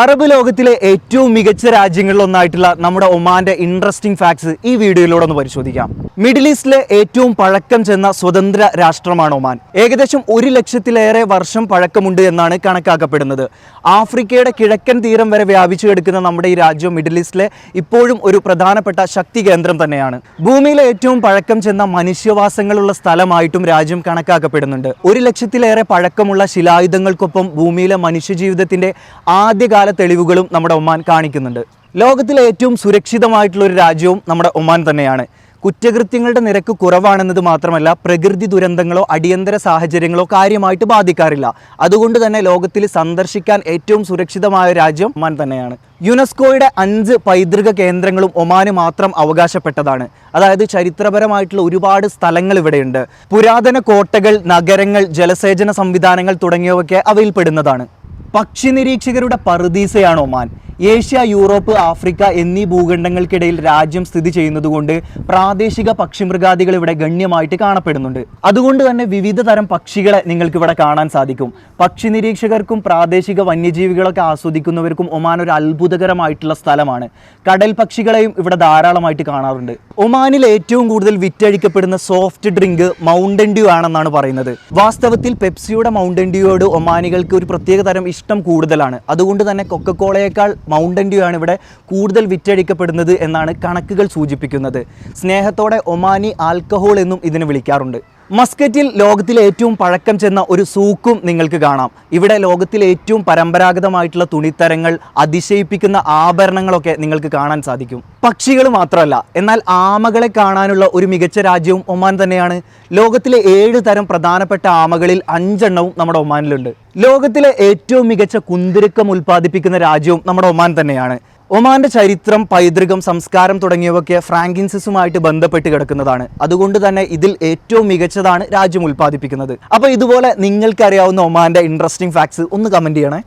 Arab ലോകത്തിലെ ഏറ്റവും മികച്ച രാജ്യങ്ങളിലൊന്നായിട്ടുള്ള നമ്മുടെ ഒമാന്റെ ഇൻട്രസ്റ്റിംഗ് ഫാക്ട്സ് ഈ വീഡിയോയിലൂടെ ഒന്ന് പരിശോധിക്കാം. മിഡിൽ ഈസ്റ്റിലെ ഏറ്റവും പഴക്കം ചെന്ന സ്വതന്ത്ര രാഷ്ട്രമാണ് ഒമാൻ? ഏകദേശം ഒരു ലക്ഷത്തിലേറെ വർഷം പഴക്കമുണ്ട് എന്നാണ് കണക്കാക്കപ്പെടുന്നത്. ആഫ്രിക്കയുടെ കിഴക്കൻ തീരം വരെ വ്യാപിച്ചു കിടക്കുന്ന നമ്മുടെ ഈ രാജ്യം മിഡിൽ ഈസ്റ്റിലെ ഇപ്പോഴും ഒരു പ്രധാനപ്പെട്ട ശക്തി കേന്ദ്രം തന്നെയാണ്. ഭൂമിയിലെ ഏറ്റവും പഴക്കം ചെന്ന മനുഷ്യവാസങ്ങളുള്ള സ്ഥലമായിട്ടും രാജ്യം കണക്കാക്കപ്പെടുന്നുണ്ട്. ഒരു ലക്ഷത്തിലേറെ പഴക്കമുള്ള ശിലായുധങ്ങൾക്കൊപ്പം ഭൂമിയിലെ മനുഷ്യജീവിതത്തിന്റെ ആദ്യകാല തെളിവുകളും നമ്മുടെ ഒമാൻ കാണിക്കുന്നുണ്ട്. ലോകത്തിലെ ഏറ്റവും സുരക്ഷിതമായിട്ടുള്ള ഒരു രാജ്യവും നമ്മുടെ ഒമാൻ തന്നെയാണ്. കുറ്റകൃത്യങ്ങളുടെ നിരക്ക് കുറവാണെന്നത് മാത്രമല്ല പ്രകൃതി ദുരന്തങ്ങളോ അടിയന്തര സാഹചര്യങ്ങളോ കാര്യമായിട്ട് ബാധിക്കാറില്ല. അതുകൊണ്ട് തന്നെ ലോകത്തിൽ സന്ദർശിക്കാൻ ഏറ്റവും സുരക്ഷിതമായ രാജ്യം ഒമാൻ തന്നെയാണ്. യുനെസ്കോയുടെ അഞ്ച് പൈതൃക കേന്ദ്രങ്ങളും ഒമാന് മാത്രം അവകാശപ്പെട്ടതാണ്. അതായത് ചരിത്രപരമായിട്ടുള്ള ഒരുപാട് സ്ഥലങ്ങൾ ഇവിടെയുണ്ട്. പുരാതന കോട്ടകൾ നഗരങ്ങൾ ജലസേചന സംവിധാനങ്ങൾ തുടങ്ങിയവയൊക്കെ അവയിൽ പെടുന്നതാണ് പക്ഷി നിരീക്ഷകരുടെ പറുദീസയാണ് ഒമാൻ. ഏഷ്യ യൂറോപ്പ് ആഫ്രിക്ക എന്നീ ഭൂഖണ്ഡങ്ങൾക്കിടയിൽ രാജ്യം സ്ഥിതി ചെയ്യുന്നതുകൊണ്ട് പ്രാദേശിക പക്ഷിമൃഗാദികൾ ഇവിടെ ഗണ്യമായിട്ട് കാണപ്പെടുന്നുണ്ട്. അതുകൊണ്ട് തന്നെ വിവിധ തരം പക്ഷികളെ നിങ്ങൾക്ക് ഇവിടെ കാണാൻ സാധിക്കും. പക്ഷി നിരീക്ഷകർക്കും പ്രാദേശിക വന്യജീവികളൊക്കെ ആസ്വദിക്കുന്നവർക്കും ഒമാൻ ഒരു അത്ഭുതകരമായിട്ടുള്ള സ്ഥലമാണ്. കടൽ പക്ഷികളെയും ഇവിടെ ധാരാളമായിട്ട് കാണാറുണ്ട്. ഒമാനിൽ ഏറ്റവും കൂടുതൽ വിറ്റഴിക്കപ്പെടുന്ന സോഫ്റ്റ് ഡ്രിങ്ക് മൗണ്ടൻ ഡ്യൂ ആണെന്നാണ് പറയുന്നത്. വാസ്തവത്തിൽ പെപ്സിയുടെ മൗണ്ടൻ ഡ്യൂയോട് ഒമാനികൾക്ക് ഒരു പ്രത്യേക തരം ഇഷ്ടം കൂടുതലാണ്. അതുകൊണ്ട് തന്നെ കൊക്കക്കോളയേക്കാൾ മൗണ്ടൻ ഡ്യൂ ആണ് ഇവിടെ കൂടുതൽ വിറ്റഴിക്കപ്പെടുന്നത് എന്നാണ് കണക്കുകൾ സൂചിപ്പിക്കുന്നത്. സ്നേഹത്തോടെ ഒമാനി ആൽക്കഹോൾ എന്നും ഇതിനെ വിളിക്കാറുണ്ട്. മസ്കറ്റിൽ ലോകത്തിലെ ഏറ്റവും പഴക്കം ചെന്ന ഒരു സൂക്കും നിങ്ങൾക്ക് കാണാം. ഇവിടെ ലോകത്തിലെ ഏറ്റവും പരമ്പരാഗതമായിട്ടുള്ള തുണിത്തരങ്ങൾ അതിശയിപ്പിക്കുന്ന ആഭരണങ്ങളൊക്കെ നിങ്ങൾക്ക് കാണാൻ സാധിക്കും. പക്ഷികൾ മാത്രമല്ല എന്നാൽ ആമകളെ കാണാനുള്ള ഒരു മികച്ച രാജ്യവും ഒമാൻ തന്നെയാണ്. ലോകത്തിലെ ഏഴ് തരം പ്രധാനപ്പെട്ട ആമകളിൽ അഞ്ചെണ്ണവും നമ്മുടെ ഒമാനിലുണ്ട്. ലോകത്തിലെ ഏറ്റവും മികച്ച കുന്തിരുക്കം ഉൽപ്പാദിപ്പിക്കുന്ന രാജ്യവും നമ്മുടെ ഒമാൻ തന്നെയാണ്. ഒമാന്റെ ചരിത്രം പൈതൃകം സംസ്കാരം തുടങ്ങിയവയൊക്കെ ഫ്രാങ്കിൻസിസുമായിട്ട് ബന്ധപ്പെട്ട് കിടക്കുന്നതാണ്. അതുകൊണ്ട് തന്നെ ഇതിൽ ഏറ്റവും മികച്ചതാണ് രാജ്യം ഉൽപ്പാദിപ്പിക്കുന്നത്. അപ്പോൾ ഇതുപോലെ നിങ്ങൾക്കറിയാവുന്ന ഒമാന്റെ ഇൻട്രസ്റ്റിംഗ് ഫാക്ട്സ് ഒന്ന് കമന്റ് ചെയ്യണേ.